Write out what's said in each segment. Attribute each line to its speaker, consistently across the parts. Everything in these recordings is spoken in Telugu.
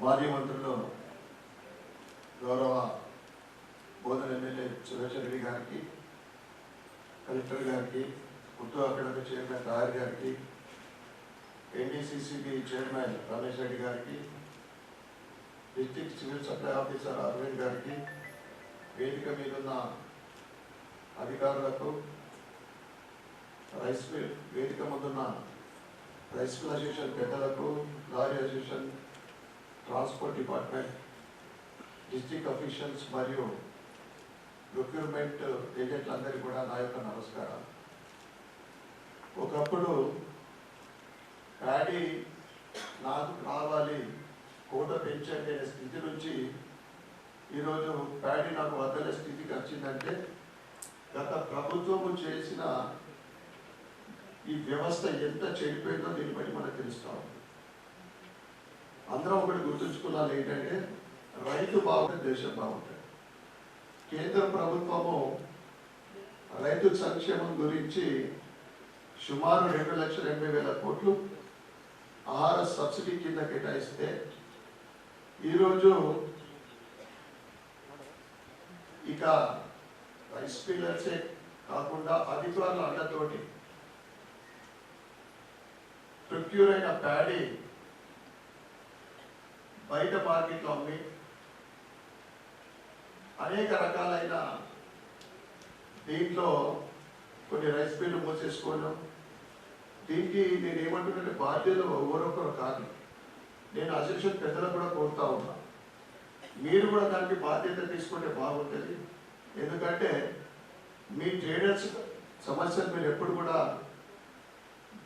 Speaker 1: మాజీ మంత్రులు గౌరవ బోధన ఎమ్మెల్యే సురేష్ రెడ్డి గారికి కలెక్టర్ గారికి ఉత్తు అకాడమీ చైర్మన్ రాయర్ గారికి ఎన్డీసీసీబీ చైర్మన్ రమేష్ రెడ్డి గారికి district civil supply officer Arvind గారికి వేదిక మీద ఉన్న అధికారులకు రైస్ వేదిక ముందున్న రైస్ అసోసియేషన్ పెద్దలకు lorry association transport department district officials మరియు ప్రొక్యూర్మెంట్ ఏజెంట్లందరికీ uh, కూడా నా యొక్క నమస్కారం ఒకప్పుడు ప్యాడీ నాకు కావాలి కోట పెంచండి అనే స్థితి నుంచి ఈరోజు ప్యాడీ నాకు వద్దనే స్థితికి వచ్చిందంటే గత ప్రభుత్వము చేసిన ఈ వ్యవస్థ ఎంత చెడిపోయిందో దీన్ని బట్టి మనకు తెలుస్తా ఉంది. అందరం ఒకటి గుర్తుంచుకున్నాను ఏంటంటే రైతు బాగుంటే దేశం బాగుంటుంది. కేంద్ర ప్రభుత్వము రైతు సంక్షేమం గురించి సుమారు రెండు లక్షల ఎనభై వేల కోట్లు ఆహార సబ్సిడీ కింద కేటాయిస్తే ఈరోజు ఇక రైస్ మిల్లర్సే కాకుండా అధికారుల అండతోటి ప్రొక్యూర్ అయిన ప్యాడీ బయట మార్కెట్లో అమ్మి అనేక రకాలైన దీంట్లో కొన్ని రైస్ మిల్లు మూసేసుకోవడం. దీనికి నేను ఏమంటున్నట్టే బాధ్యత ఎవరొకరు కాదు. నేను అసోసియేషన్ పెద్దలకు కూడా కోరుతా ఉన్నా. మీరు కూడా దానికి బాధ్యత తీసుకుంటే బాగుంటుంది. ఎందుకంటే మీ ట్రేడర్స్ సమస్యలు మీరు ఎప్పుడు కూడా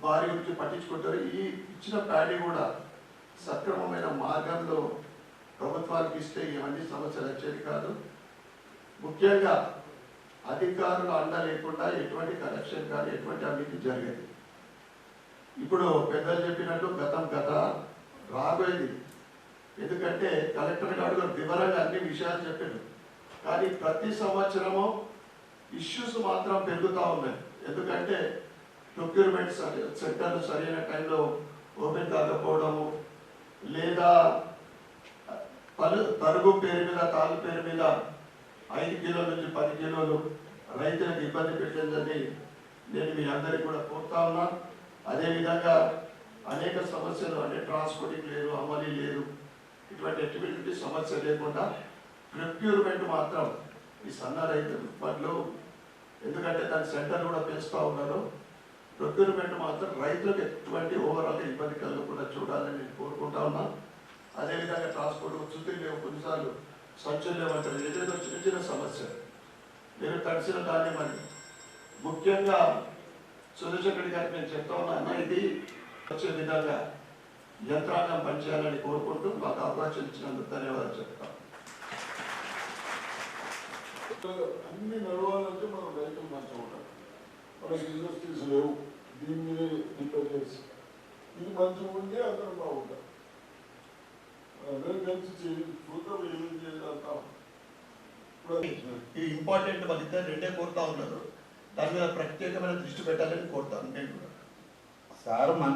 Speaker 1: వారి గురించి పట్టించుకుంటారు. ఈ ఇచ్చిన ప్యాడీ కూడా సక్రమమైన మార్గంలో ప్రభుత్వానికి ఇస్తే ఇవన్నీ సమస్యలు వచ్చేది కాదు. ముఖ్యంగా అధికారులు అండ లేకుండా ఎటువంటి కరప్షన్ కానీ ఎటువంటి అవినీతి జరిగేది. ఇప్పుడు పెద్దలు చెప్పినట్టు గతం గత రాబోయేది. ఎందుకంటే కలెక్టర్ గారు వివరంగా అన్ని విషయాలు చెప్పారు. కానీ ప్రతి సంవత్సరము ఇష్యూస్ మాత్రం పెరుగుతూ ఉన్నాయి. ఎందుకంటే ప్రొక్యూర్మెంట్ సరి సెంటర్లు సరైన టైంలో ఓపెన్ కాకపోవడము లేదా పలు పరుగు పేరు మీద తాళ్ళు పేరు మీద ఐదు కిలోల నుంచి పది కిలోలు రైతులకు ఇబ్బంది పెట్టిందని నేను మీ అందరికీ కూడా కోరుతా ఉన్నా. అదేవిధంగా అనేక సమస్యలు అంటే ట్రాన్స్పోర్టింగ్ లేదు అమలీ లేదు ఇటువంటి ఎటువంటి సమస్య లేకుండా ప్రొక్యూర్మెంట్ మాత్రం ఈ సన్న రైతు పనులు ఎందుకంటే దాని సెంటర్ కూడా పెంచుతూ ఉన్నారు ప్రొక్యూర్మెంట్ మాత్రం రైతులకు ఎటువంటి ఓవరాల్గా ఇబ్బంది కలగకుండా చూడాలని నేను కోరుకుంటా ఉన్నా. అదేవిధంగా ట్రాన్స్పోర్ట్ ఉచితం లేవు కొన్నిసార్లు సంచులు లేవంటారు ఏదేదో చిన్న చిన్న సమస్య. నేను తడిసిన దాన్ని మరి ముఖ్యంగా సురేషక్కడి గారికి నేను చెప్తా ఉన్నా ఇది వచ్చే విధంగా యంత్రాంగం పనిచేయాలని కోరుకుంటూ మాకు అవకాశం ఇచ్చినందుకు ధన్యవాదాలు చెప్తాను
Speaker 2: అన్ని నడవాలంటే మనం రైతులు మంచిగా ఉండాలి మనకి ఇండస్ట్రీస్ లేవు. దీని మీద డిపెండ్ చేసి. ఇది మంచిగా ఉంటే అందరం బాగుంటారు. అందరం కలిసి చూద్దాం ఏమేం చేయగలుగుతాం
Speaker 1: ఈ ఇంపార్టెంట్ వాళ్ళిద్దరు రెండే కోరుతా ఉన్నారు. దాని మీద ప్రత్యేకమైన దృష్టి పెట్టాలని కోరుతాను నేను కూడా.
Speaker 3: సార్ మన